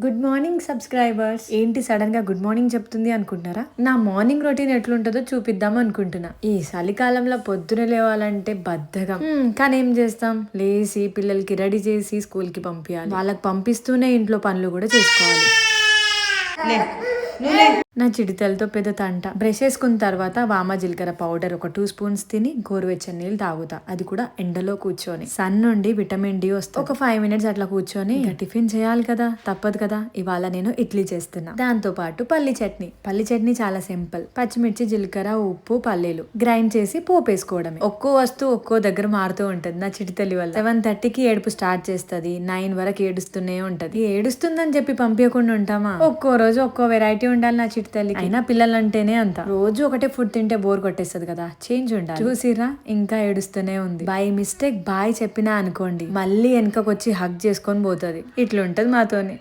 Good morning subscribers ఏంటి సడన్గా good morning చెప్తుంది అనుకుంటున్నారా? నా మార్నింగ్ రొటీన్ ఎట్లుంటుందో చూపిద్దాం అనుకుంటున్నా. ఈ చలికాలంలో పొద్దున లేవాలంటే బద్ధకం. కానీ ఏం చేస్తాం? లేసి పిల్లలకి రెడీ చేసి స్కూల్కి పంపించాలి వాళ్ళకి పంపిస్తూనే ఇంట్లో పనులు కూడా చేసుకోవాలి. నా చిడితలతో పెద్ద తంట. బ్రష్ చేసుకున్న తర్వాత వామ జీలకర్ర పౌడర్ ఒక టూ స్పూన్స్ తిని గోరువెచ్చని నీళ్ళు తాగుతా. అది కూడా ఎండలో కూర్చొని. సన్ నుండి విటమిన్ డి వస్తుంది. ఒక ఫైవ్ మినిట్స్ అట్లా కూర్చొని టిఫిన్ చేయాలి కదా. తప్పదు కదా. ఇవాళ నేను ఇడ్లీ చేస్తున్నా. దాంతో పాటు పల్లి చట్నీ. పల్లి చట్నీ చాలా సింపుల్. పచ్చిమిర్చి జీలకర్ర ఉప్పు పల్లీలు. గ్రైండ్ చేసి పోపు వేసుకోవడమే. ఒక్కో వస్తువు ఒక్కో దగ్గర మారుతూ ఉంటుంది నా చిటితల్లి వల్ల. సెవెన్ థర్టీకి ఏడుపు స్టార్ట్ చేస్తుంది. నైన్ వరకు ఏడుస్తూనే ఉంటది. ఏడుస్తుందని చెప్పి పంపించకుండా ఉంటామా? ఒక్కో రోజు ఒక్కో వెరైటీ ఉండాలి నా చిటితల్లి అయినా పిల్లలంటేనే అంత. రోజు ఒకటే ఫుడ్ తింటే బోర్ కొట్టేస్తుంది కదా. చేంజ్ ఉండాలి. చూసిరా ఇంకా ఏడుస్తూనే ఉంది. బై మిస్టేక్ బాయ్ చెప్పినా అనుకోండి మళ్ళీ వెనకకొచ్చి హగ్ చేసుకొని పోతుంది. ఇట్లుంటది మాతోని.